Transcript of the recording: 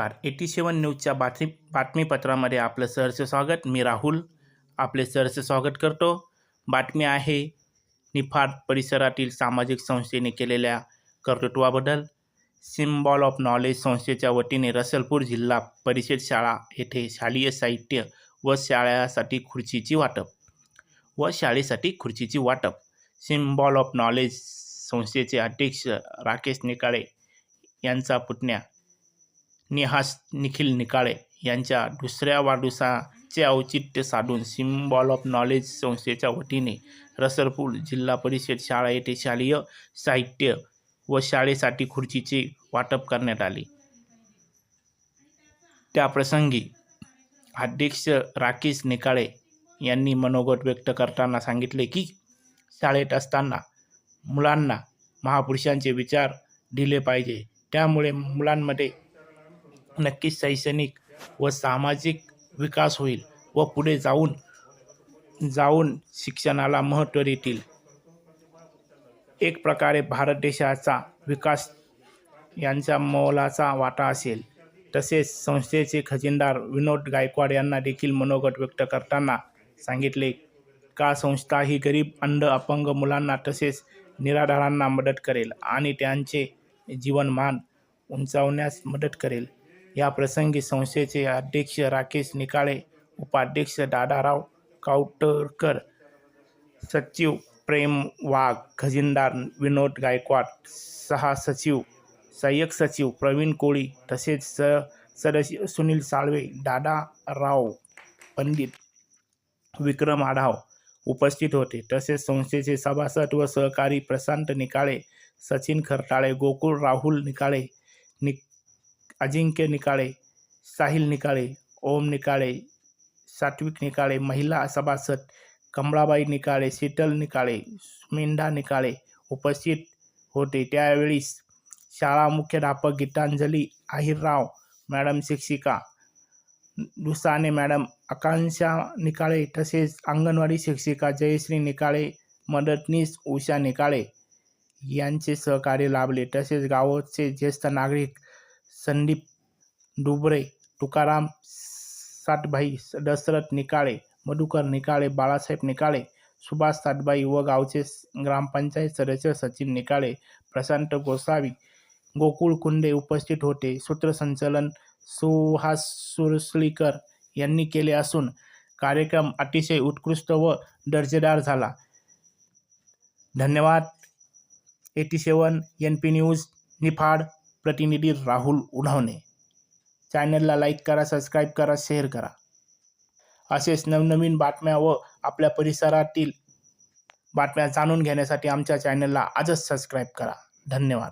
नमस्कार. एटी सेवन न्यूजच्या बातमी बातमीपत्रामध्ये आपलं सहर्ष स्वागत. मी राहुल आपले सहर्ष स्वागत करतो. बातमी आहे निफाड परिसरातील सामाजिक संस्थेने केलेल्या कर्तृत्वाबद्दल. सिम्बॉल ऑफ नॉलेज संस्थेच्या वतीने रसलपूर जिल्हा परिषद शाळा येथे शालेय साहित्य व शाळेसाठी खुर्चीची वाटप. व शाळेसाठी खुर्चीची वाटप. सिम्बॉल ऑफ नॉलेज संस्थेचे अध्यक्ष राकेश निकाळे यांचा पुतण्या निहास निखिल निकाळे यांच्या दुसऱ्या वाढदिवसाचे औचित्य साधून सिम्बॉल ऑफ नॉलेज संस्थेच्या वतीने रसरपूर जिल्हा परिषद शाळा येथे शालेय साहित्य व शाळेसाठी खुर्चीचे वाटप करण्यात आले. त्याप्रसंगी अध्यक्ष राकेश निकाळे यांनी मनोगत व्यक्त करताना सांगितले की शाळेत असताना मुलांना महापुरुषांचे विचार दिले पाहिजे. त्यामुळे मुलांमध्ये नक्कीच शैक्षणिक व सामाजिक विकास होईल व पुढे जाऊन जाऊन शिक्षणाला महत्त्व देतील. एक प्रकारे भारत देशाचा विकास यांचा मोलाचा वाटा असेल. तसेच संस्थेचे खजिनदार विनोद गायकवाड यांना देखील मनोगत व्यक्त करताना सांगितले का संस्था ही गरीब अंध अपंग मुलांना तसेच निराधारांना मदत करेल आणि त्यांचे जीवनमान उंचावण्यास मदत करेल. या प्रसंगी संस्थेचे अध्यक्ष राकेश निकाळे उपाध्यक्ष दादाराव कावटरकर सचिव प्रेम वाघ खजिनदार विनोद गायकवाड सहा सचिव सहाय्यक सचिव प्रवीण कोळी तसेच स सदस्य सुनील साळवे दादाराव पंडित विक्रम आढाव उपस्थित होते. तसेच संस्थेचे सभासद व सहकारी प्रशांत निकाळे सचिन खरताळे गोकुळ राहुल निकाळे निक अजिंक्य निकाळे साहिल निकाळे ओम निकाळे सात्विक निकाळे महिला सभासद कमळाबाई निकाळे शीतल निकाळे मेंढा निकाळे उपस्थित होते. त्यावेळी शाळा मुख्याध्यापक गीतांजली आहिरराव मॅडम शिक्षिका दुसाने मॅडम आकांक्षा निकाळे तसेच अंगणवाडी शिक्षिका जयश्री निकाळे मदतनीस उषा निकाळे यांचे सहकार्य लाभले. तसेच गावाचे ज्येष्ठ नागरिक संदीप डुबरे तुकाराम सातभाई दशरथ निकाळे मधुकर निकाळे बाळासाहेब निकाळे सुभाष सातबाई व गावचे ग्रामपंचायत सदस्य सचिन निकाळे प्रशांत गोसावी गोकुळ कुंडे उपस्थित होते. सूत्रसंचलन सुहास सुरसलीकर यांनी केले असून कार्यक्रम अतिशय उत्कृष्ट व दर्जेदार झाला. धन्यवाद. Eighty seven N P news Niphad. प्रतिनिधी राहुल उढावणे. चॅनलला लाईक करा सबस्क्राईब करा शेअर करा. असेच नवनवीन बातम्या व आपल्या परिसरातील बातम्या जाणून घेण्यासाठी आमच्या चॅनलला आजच सबस्क्राईब करा. धन्यवाद.